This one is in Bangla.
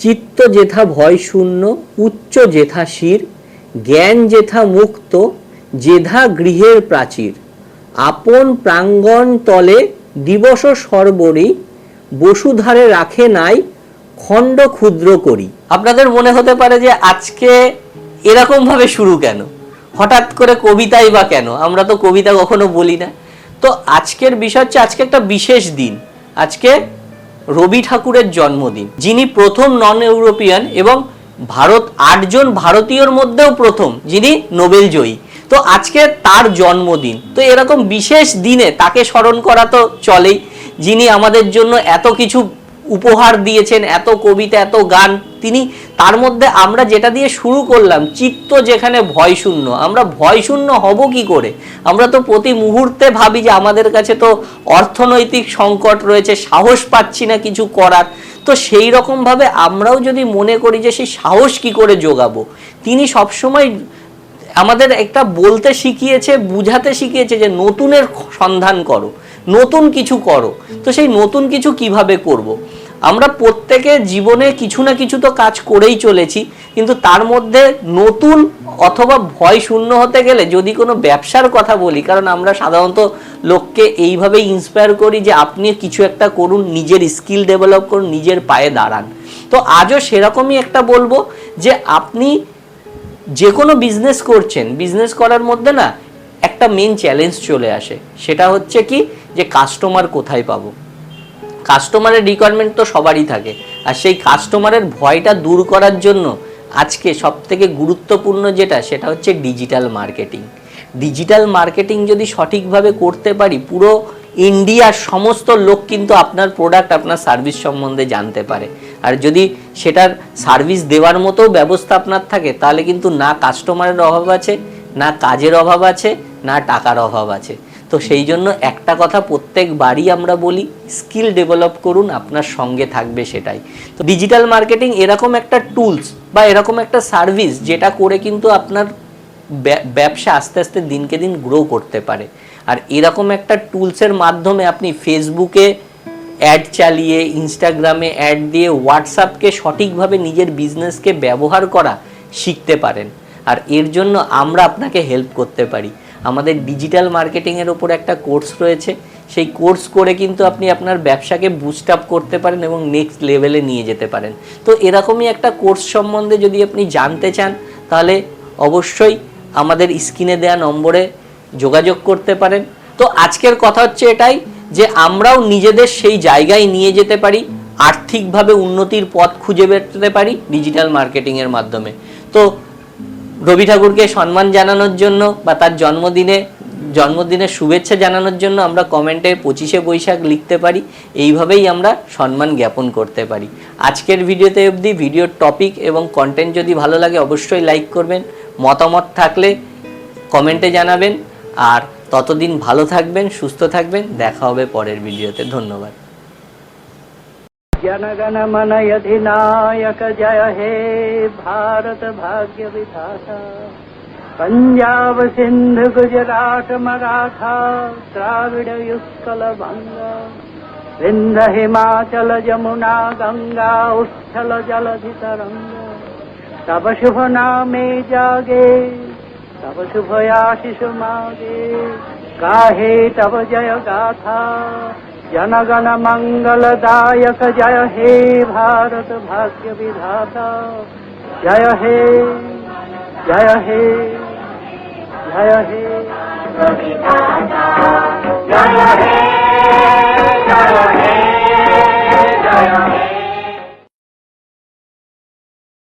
চিত্ত যেথা ভয় শূন্য, উচ্চ যেথা শির, জ্ঞান যেথা মুক্ত যেধা গৃহের প্রাচীর। আপন প্রাঙ্গণ তলে দিবস সর্বরি, বসুধারে রাখে নাই, খণ্ড ক্ষুদ্র করি। আপনাদের মনে হতে পারে যে আজকে এরকম ভাবে শুরু কেন? হঠাৎ করে কবিতাই বা কেন? আমরা তো কবিতা কখনো বলি না। তো আজকের বিষয় হচ্ছে আজকে একটা বিশেষ দিন। আজকে রবি ঠাকুরের জন্মদিন। যিনি প্রথম নন ইউরোপিয়ান এবং ভারত, আটজন ভারতীয়র মধ্যেও প্রথম, যিনি নোবেল জয়ী। তো আজকে তার জন্মদিন। তো এরকম বিশেষ দিনে তাকে স্মরণ করা তো চলেই, যিনি আমাদের জন্য এত কিছু উপহার দিয়েছেন, এত কবিতা, এত গান। তিনি, তার মধ্যে আমরা যেটা দিয়ে শুরু করলাম, চিত্ত যেখানে ভয় শূন্য আমরা ভয় শূন্য হব কি করে? আমরা তো প্রতি মুহূর্তে ভাবি যে আমাদের কাছে তো অর্থনৈতিক সংকট রয়েছে, সাহস পাচ্ছি না কিছু করার। তো সেই রকম ভাবে আমরাও যদি মনে করি যে সেই সাহস কি করে যোগাবো? তিনি সবসময় আমাদের একটা বলতে শিখিয়েছে, বুঝাতে শিখিয়েছে যে নতুনের সন্ধান করো, নতুন কিছু করো। তো সেই নতুন কিছু কীভাবে করব। আমরা প্রত্যেকে জীবনে কিছু না কিছু তো কাজ করেই চলেছি, কিন্তু তার মধ্যে নতুন অথবা ভয় শূন্য হতে গেলে যদি কোনো ব্যবসার কথা বলি, কারণ আমরা সাধারণত লোককে এইভাবেই ইন্সপায়ার করি যে আপনি কিছু একটা করুন, নিজের স্কিল ডেভেলপ করুন, নিজের পায়ে দাঁড়ান। তো আজও সেরকমই একটা বলব যে আপনি যে কোনো বিজনেস করছেন বিজনেস করার মধ্যে না একটা মেন চ্যালেঞ্জ চলে আসে। সেটা হচ্ছে কি? যে কাস্টমার কোথায় পাবো? কাস্টমারের রিকোয়ারমেন্ট তো সবারই থাকে। আর সেই কাস্টমারের ভয়টা দূর করার জন্য আজকে সব থেকে গুরুত্বপূর্ণ যেটা, সেটা হচ্ছে ডিজিটাল মার্কেটিং ডিজিটাল মার্কেটিং যদি সঠিকভাবে করতে পারি, পুরো ইন্ডিয়ার সমস্ত লোক কিন্তু আপনার প্রোডাক্ট আপনার সার্ভিস সম্বন্ধে জানতে পারে। আর যদি সেটার সার্ভিস দেওয়ার মতো ব্যবস্থা আপনার থাকে, তাহলে কিন্তু না কাস্টমারের অভাব আছে, না কাজের অভাব আছে, না টাকার অভাব আছে। তো সেই জন্য একটা কথা প্রত্যেকবারই আমরা বলি স্কিল ডেভেলপ করুন, আপনার সঙ্গে থাকবে সেটাই। তো ডিজিটাল মার্কেটিং এরকম একটা টুলস বা এরকম একটা সার্ভিস যেটা করে কিন্তু আপনার ব্যা- ব্যবসা আস্তে আস্তে দিনকে দিন গ্রো করতে পারে। আর এরকম একটা টুলসের মাধ্যমে আপনি ফেসবুকে অ্যাড চালিয়ে ইনস্টাগ্রামে অ্যাড দিয়ে হোয়াটসঅ্যাপকে সঠিকভাবে নিজের বিজনেসকে ব্যবহার করা শিখতে পারেন। আর এর জন্য আমরা আপনাকে হেল্প করতে পারি। আমাদের ডিজিটাল মার্কেটিংয়ের ওপর একটা কোর্স রয়েছে। সেই কোর্স করে কিন্তু আপনি আপনার ব্যবসাকে বুস্ট আপ করতে পারেন এবং নেক্সট লেভেলে নিয়ে যেতে পারেন। তো এরকমই একটা কোর্স সম্বন্ধে যদি আপনি জানতে চান, তাহলে অবশ্যই আমাদের স্ক্রিনে দেওয়া নম্বরে যোগাযোগ করতে পারেন। তো আজকের কথা হচ্ছে এটাই যে আমরাও নিজেদের সেই জায়গায় নিয়ে যেতে পারি, আর্থিকভাবে উন্নতির পথ খুঁজে পেতে পারি ডিজিটাল মার্কেটিংয়ের মাধ্যমে। তো রবি ঠাকুরকে সম্মান জানানোর জন্য বা তার জন্মদিনে, জন্মদিনের শুভেচ্ছা জানানোর জন্য আমরা কমেন্টে পঁচিশে বৈশাখ লিখতে পারি। এইভাবেই আমরা সম্মান জ্ঞাপন করতে পারি। আজকের ভিডিওতে অবধি ভিডিওর টপিক এবং কন্টেন্ট যদি ভালো লাগে অবশ্যই লাইক করবেন। মতামত থাকলে কমেন্টে জানাবেন। আর ততদিন ভালো থাকবেন, সুস্থ থাকবেন। দেখা হবে পরের ভিডিওতে। ধন্যবাদ। जनगण मन अधिनायक जय हे भारत भाग्य विधाता पंजाब सिंध गुजरात मराठा द्राविड युत्कल बंग विंध्य हिमाचल यमुना गंगा उच्छल जलधि तरंग तब शुभ नामे जागे तब शुभ आशीष मागे गाहे तब जय गाथा जनगण मंगलदायक जय हे भारत भाग्य विधाता। जय हे जय हे जय हे। जय हे।